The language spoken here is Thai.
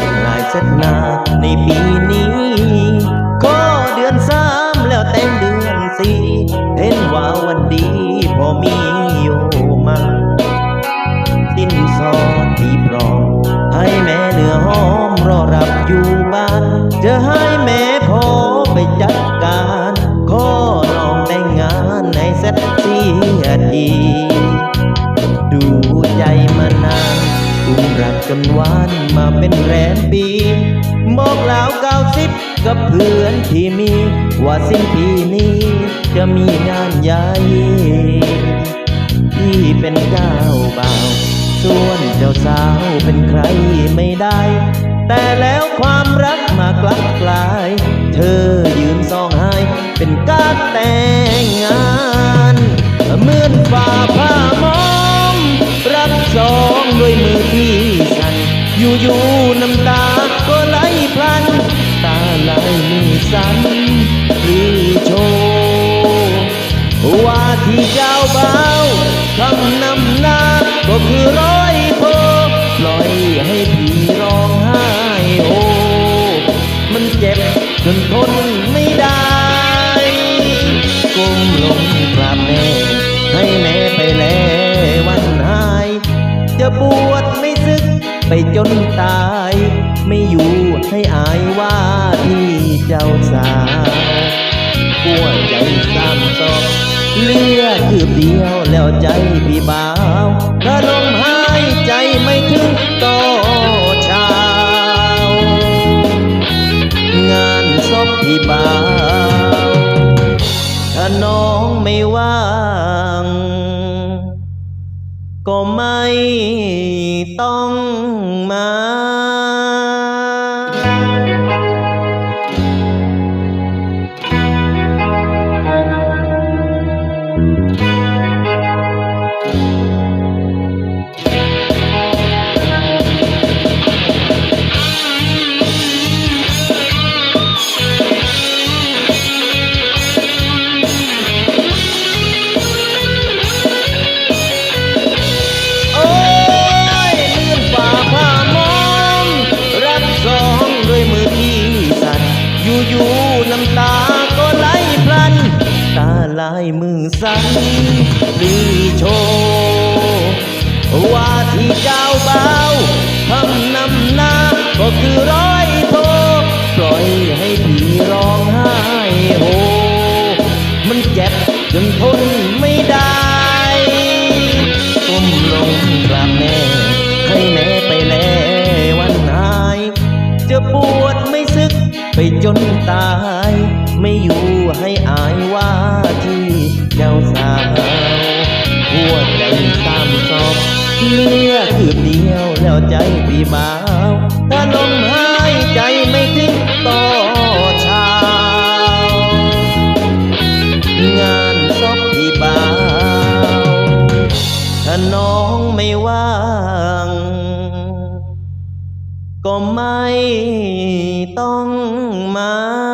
นว่าเจ็ดรายเจ็ดนาในปีนี้ ก็เดือนสามแล้วแต่งเดือนสี่เห็นว่าวันดีพอมีอยู่มั่งสิ้นสอดที่พร้อมให้แม่เนื้อหอมรอรับอยู่บ้าน จะให้แม่พอไปจัดการ ขอน้องแต่งงานในเสร็จเสียที จนหวานมาเป็นแรมปีบอกแล้วเก้าสิบกับเพื่อนที่มี ว่าสิ้นปีนี้ จะมีงานใหญ่พี่เป็นเจ้าบ่าวส่วนเจ้าสาวเป็นใครไม่ได้ แต่แล้วความรักมากลับกลาย เธอยืนซองไห้เป็นการแต่ง สั่อยู่ๆน้ำตาก็ไหลพลัน ตาไหลมือสั่นหรือโชว์ว่าที่เจ้าเบาคำนำหน้าก็คือร้อยโพปล่อยให้พี่ร้องไห้โฮมันเจ็บจนทนไม่ได้ก้มลงกราบแม่ให้แม่ไปแล้ววันหายจะบวชไม่ซึก ไปจนตาย ไม่อยู่ให้อายว่าที่เจ้าสาวหัวใจสามซอกเลือคืบเดียวแล้วใจพี่บ่าวถ้าลมหายใจไม่ถึงต่อเช้างานศพพี่บ่าวถ้าน้องไม่ว่า ก็ไม่ต้องมา สั่นหรือโชว่าที่เจ้าเบาคำนำหน้าก็คือร้อยโทปล่อยให้พี่ร้องไห้โฮมันเจ็บจนทนไม่ได้ก้มลงกราบแม่ให้แม่ไปแล้ววันหายจะปวดไม่ซึกไปจนตาย ไม่อยู่ให้อายว่าที่ เจ้าสาวหัวใจสามซอกเลือคืบเดียวแล้วใจพี่บาวถ้าลมหายใจไม่ถึงต่อเช้างานศพที่บ่าวถ้าน้องไม่ว่างก็ไม่ต้องมา